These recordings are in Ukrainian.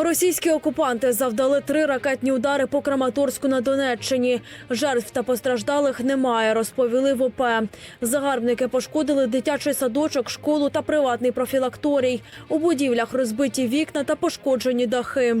Російські окупанти завдали три ракетні удари по Краматорську на Донеччині. Жертв та постраждалих немає, розповіли в ОП. Загарбники пошкодили дитячий садочок, школу та приватний профілакторій. У будівлях розбиті вікна та пошкоджені дахи.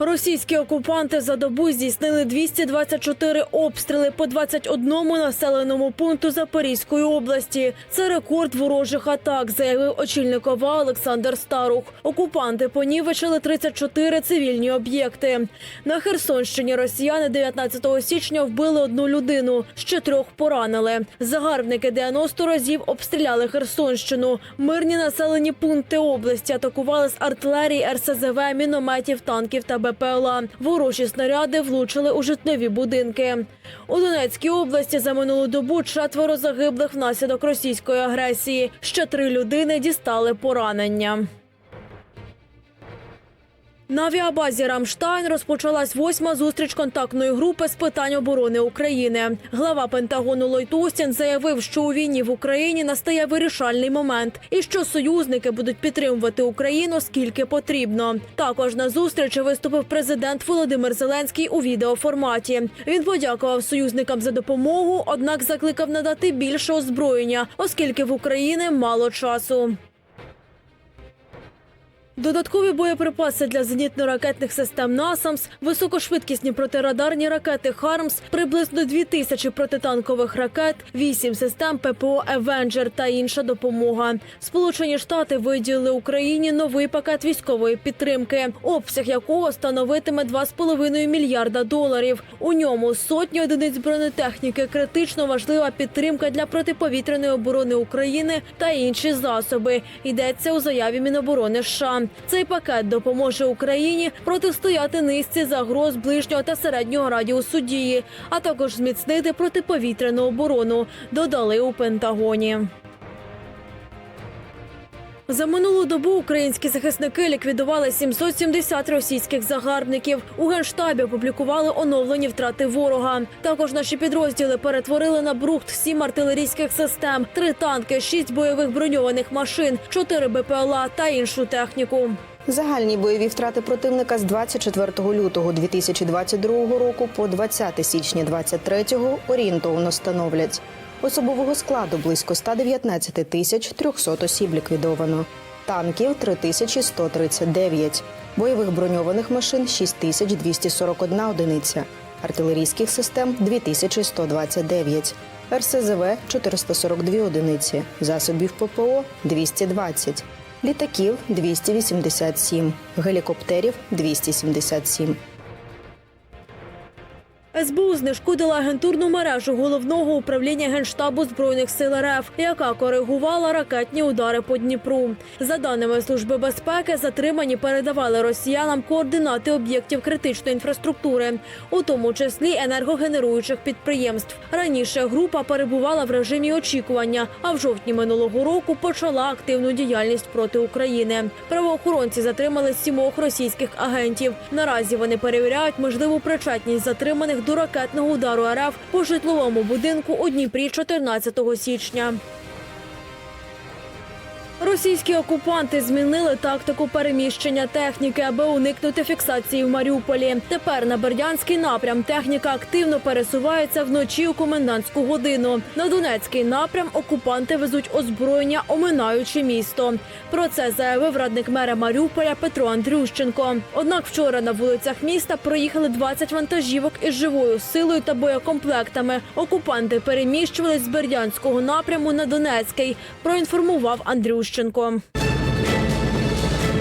Російські окупанти за добу здійснили 224 обстріли по 21 населеному пункту Запорізької області. Це рекорд ворожих атак, заявив очільник ОВА Олександр Старух. Окупанти понівечили 34 цивільні об'єкти. На Херсонщині росіяни 19 січня вбили одну людину, ще трьох поранили. Загарбники 90 разів обстріляли Херсонщину. Мирні населені пункти області атакували з артилерії, РСЗВ, мінометів, танків та БПЛА. Ворожі снаряди влучили у житлові будинки. У Донецькій області за минулу добу четверо загиблих внаслідок російської агресії. Ще три людини дістали поранення. На авіабазі Рамштайн розпочалась восьма зустріч контактної групи з питань оборони України. Глава Пентагону Ллойд Остін заявив, що у війні в Україні настає вирішальний момент, і що союзники будуть підтримувати Україну скільки потрібно. Також на зустрічі виступив президент Володимир Зеленський у відеоформаті. Він подякував союзникам за допомогу, однак закликав надати більше озброєння, оскільки в Україні мало часу. Додаткові боєприпаси для зенітно-ракетних систем «Насамс», високошвидкісні протирадарні ракети «Хармс», приблизно 2 тисячі протитанкових ракет, 8 систем ППО «Евенджер» та інша допомога. Сполучені Штати виділили Україні новий пакет військової підтримки, обсяг якого становитиме 2,5 мільярда доларів. У ньому сотні одиниць бронетехніки, критично важлива підтримка для протиповітряної оборони України та інші засоби. Йдеться у заяві Міноборони США. Цей пакет допоможе Україні протистояти низці загроз ближнього та середнього радіусу дії, а також зміцнити протиповітряну оборону. Додали у Пентагоні. За минулу добу українські захисники ліквідували 770 російських загарбників. У генштабі опублікували оновлені втрати ворога. Також наші підрозділи перетворили на брухт сім артилерійських систем, три танки, шість бойових броньованих машин, чотири БПЛА та іншу техніку. Загальні бойові втрати противника з 24 лютого 2022 року по 20 січня 2023 орієнтовно становлять. Особового складу близько 119 тисяч 300 осіб ліквідовано. Танків 3139, бойових броньованих машин 6241 одиниця, артилерійських систем 2129, РСЗВ 442 одиниці, засобів ППО 220, літаків 287, гелікоптерів 277. СБУ знешкодила агентурну мережу головного управління генштабу збройних сил РФ, яка коригувала ракетні удари по Дніпру. За даними служби безпеки, затримані передавали росіянам координати об'єктів критичної інфраструктури, у тому числі енергогенеруючих підприємств. Раніше група перебувала в режимі очікування, а в жовтні минулого року почала активну діяльність проти України. Правоохоронці затримали сімох російських агентів. Наразі вони перевіряють можливу причетність затриманих до ракетного удару РФ по житловому будинку у Дніпрі 14 січня. Російські окупанти змінили тактику переміщення техніки, аби уникнути фіксації в Маріуполі. Тепер на Бердянський напрям техніка активно пересувається вночі у комендантську годину. На Донецький напрям окупанти везуть озброєння, оминаючи місто. Про це заявив радник мера Маріуполя Петро Андрющенко. Однак вчора на вулицях міста проїхали 20 вантажівок із живою силою та боєкомплектами. Окупанти переміщувались з Бердянського напряму на Донецький. Проінформував Андрющенко. Івченко.